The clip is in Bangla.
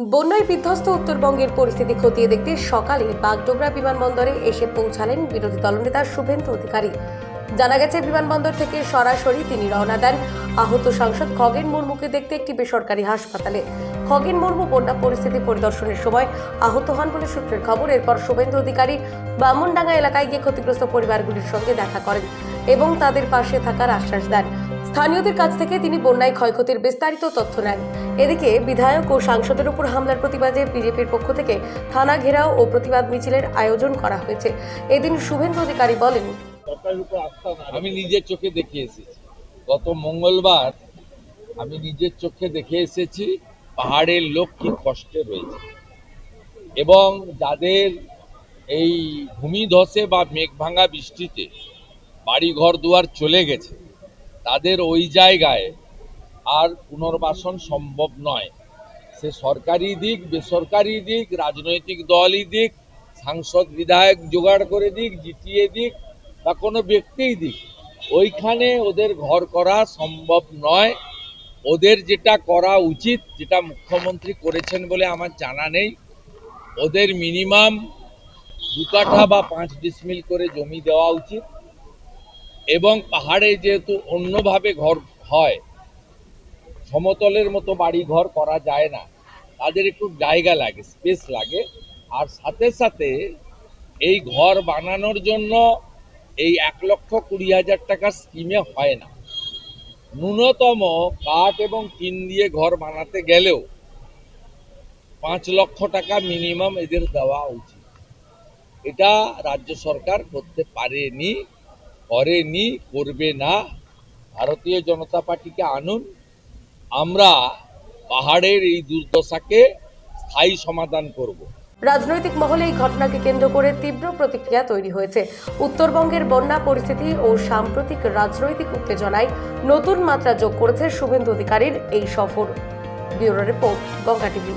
বন্যায় বিধ্বস্ত উত্তরবঙ্গের পরিস্থিতি খতিয়ে দেখতে সকালে বাগডোগরা বিমানবন্দরে এসে পৌঁছালেন বিরোধী দলনেতা শুভেন্দু অধিকারী। জানা গেছে, বিমানবন্দর থেকে সরাসরি তিনি রওনা দেন। আহত সাংসদ খগেন মুর্মুকে দেখতে একটি বেসরকারি হাসপাতালে। খগেন মুর্মু বন্যা পরিস্থিতি পরিদর্শনের সময় আহত হন বলে সূত্রের খবর। এরপর শুভেন্দু অধিকারী বামুনডাঙ্গা এলাকায় গিয়ে ক্ষতিগ্রস্ত পরিবারগুলির সঙ্গে দেখা করেন। এবং তাদের পাশে থাকার আশ্বাস দেন। স্থানীয়দের কাছ থেকে তিনি বন্যায় ক্ষয়ক্ষতির বিস্তারিত তথ্য নেন। এদিকে বিধায়ক ও সাংসদের উপর হামলার প্রতিবাদে বিজেপির পক্ষ থেকে থানা ঘেরাও ও প্রতিবাদ মিছিলের আয়োজন করা হয়েছে। এদিন শুভেন্দু অধিকারী বলেন আমি নিজের চোখে দেখে এসেছি। গত মঙ্গলবার আমি নিজের চোখে দেখে এসেছি, পাহাড়ের লোক কি কষ্টে রয়েছে। এবং যাদের এই ভূমি ধসে বা মেঘ ভাঙা বৃষ্টিতে বাড়ি ঘর দুয়ার চলে গেছে। তাদের ওই জায়গায় আর পুনর্বাসন সম্ভব নয়। সে সরকারি দিক, বেসরকারি দিক, রাজনৈতিক দলই দিক, সাংসদ, বিধায়ক জোগাড় করে দিক জিটিয়ে দিক বা কোনো ব্যক্তিই দিক। ওইখানে ওদের ঘর করা সম্ভব নয়। ওদের যেটা করা উচিত, যেটা মুখ্যমন্ত্রী করেছেন বলে আমার জানা নেই। ওদের মিনিমাম দু কাঠা বা পাঁচ ডিসমিল করে জমি দেওয়া উচিত। এবং পাহাড়ে যেহেতু অন্যভাবে ঘর হয়, সমতলের মতো বাড়ি ঘর করা যায় না। তাদের একটু জায়গা লাগে, স্পেস লাগে। আর সাথে সাথে এই ঘর বানানোর জন্য এই এক লক্ষ কুড়ি হাজার টাকার স্কিমে হয় না। ন্যূনতম কাঠ এবং টিন দিয়ে ঘর বানাতে গেলেও পাঁচ লক্ষ টাকা মিনিমাম এদের দেওয়া উচিত। এটা রাজ্য সরকার করতে পারেনি। করেনি করবে না। ভারতীয় জনতা পার্টিকে আনুন। আমরা পাহাড়ের এই দুর্দশাকে স্থায়ী সমাধান করব। রাজনৈতিক মহলে এই ঘটনাকে কেন্দ্র করে তীব্র প্রতিক্রিয়া তৈরি হয়েছে। উত্তরবঙ্গের বন্যা পরিস্থিতি ও সাম্প্রতিক রাজনৈতিক উত্তেজনায় নতুন মাত্রা যোগ করেছে শুভেন্দু অধিকারীর এই সফর। Bureau report, Ganga TV.